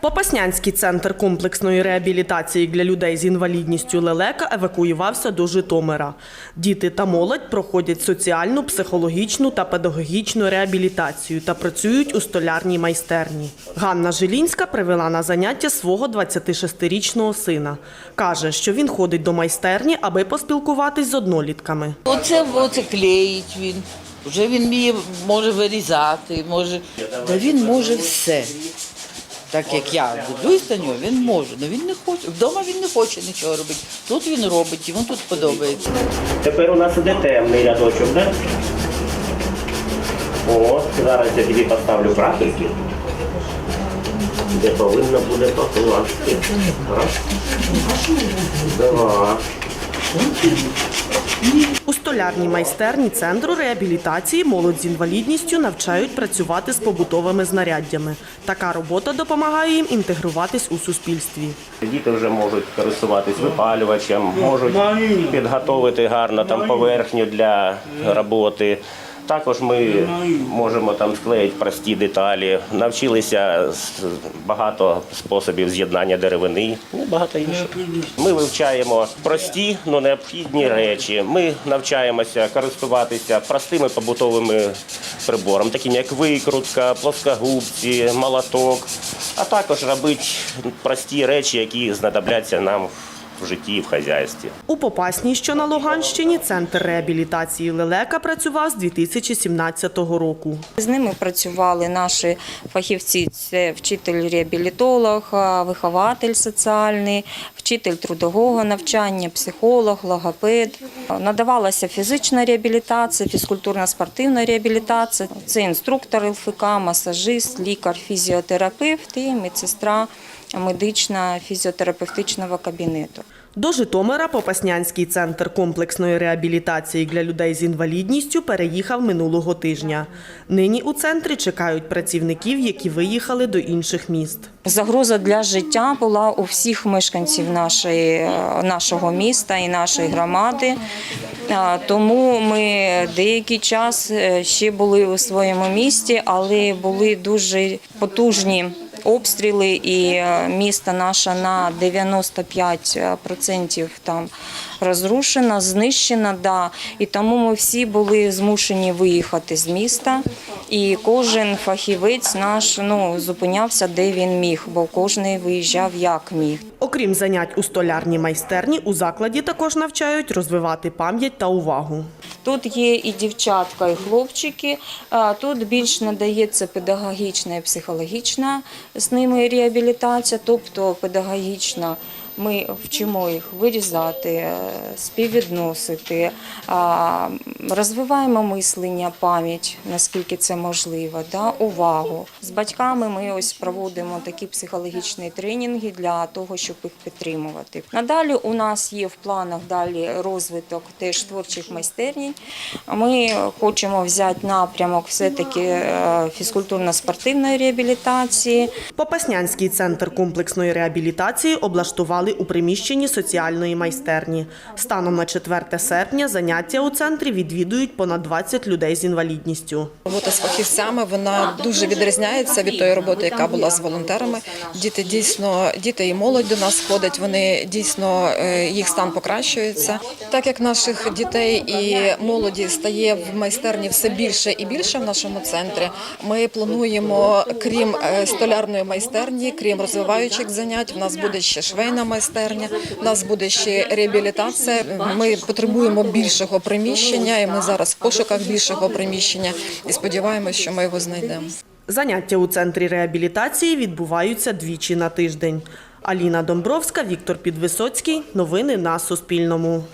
Попаснянський центр комплексної реабілітації для людей з інвалідністю лелека евакуювався до Житомира. Діти та молодь проходять соціальну, психологічну та педагогічну реабілітацію та працюють у столярній майстерні. Ганна Жилінська привела на заняття свого 26-річного сина. Каже, що він ходить до майстерні, аби поспілкуватись з однолітками. Оце, оце клеїть він. Вже він вміє, може вирізати, може. Та він може все. Так як я дивлюсь на нього, він може. але він не хоче. Вдома він не хоче нічого робити. Тут він робить, йому тут подобається. Тепер у нас іде темний рядочок, да? О, зараз я тобі поставлю крапельки, де повинно буде покласти. Раз. Два. У столярній майстерні центру реабілітації молодь з інвалідністю навчають працювати з побутовими знаряддями. Така робота допомагає їм інтегруватись у суспільстві. Діти вже можуть користуватись випалювачем, можуть підготовити гарно там поверхню для роботи. Також ми можемо там склеїти прості деталі. Навчилися багато способів з'єднання деревини і багато інших. Ми вивчаємо прості, але необхідні речі. Ми навчаємося користуватися простими побутовими приборами, такими як викрутка, плоскогубці, молоток, а також робити прості речі, які знадобляться нам в житті і в хазяйстві. У Попасній, що на Луганщині, центр реабілітації лелека працював з 2017 року. З ними працювали наші фахівці: це вчитель-реабілітолог, вихователь соціальний, вчитель трудового навчання, психолог, логопед. Надавалася фізична реабілітація, фізкультурно-спортивна реабілітація. Це інструктор ЛФК, масажист, лікар, фізіотерапевт і медсестра медична фізіотерапевтичного кабінету. До Житомира Попаснянський центр комплексної реабілітації для людей з інвалідністю переїхав минулого тижня. Нині у центрі чекають працівників, які виїхали до інших міст. Загроза для життя була у всіх мешканців нашої, нашого міста і нашої громади. Тому ми деякий час е, ще були у своєму місті, але були дуже потужні обстріли, і е, місто наше на 95% там розрушено, знищено. Да. І тому ми всі були змушені виїхати з міста. І кожен фахівець наш ну, зупинявся, де він міг, бо кожен виїжджав як міг. Окрім занять у столярній майстерні, у закладі також навчають розвивати пам'ять та увагу. Тут є і дівчатка, і хлопчики. Тут більш надається педагогічна і психологічна з ними реабілітація, тобто педагогічна. Ми вчимо їх вирізати, е, співвідносити, розвиваємо мислення, пам'ять, наскільки це можливо, увагу. З батьками ми ось проводимо такі психологічні тренінги для того, щоб їх підтримувати. Надалі у нас є в планах далі розвиток теж творчих майстернь. Ми хочемо взяти напрямок все-таки е, фізкультурно-спортивної реабілітації. Попаснянський центр комплексної реабілітації облаштували у приміщенні соціальної майстерні. Станом на 4 серпня заняття у центрі відвідують понад 20 людей з інвалідністю. Робота з фахівцями вона дуже відрізняється від тої роботи, яка була з волонтерами. Діти дійсно, діти і молодь до нас ходять. Вони дійсно е, їх стан покращується. Так як наших дітей і молоді стає в майстерні все більше і більше в нашому центрі. Ми плануємо, крім е, столярної майстерні, крім розвиваючих занять, в нас буде ще швейна майстерня, в нас буде ще реабілітація. Ми потребуємо більшого приміщення, і ми зараз в пошуках більшого приміщення і сподіваємось, що ми його знайдемо. Заняття у центрі реабілітації відбуваються двічі на тиждень. Аліна Домбровська, Віктор Підвисоцький. Новини на Суспільному.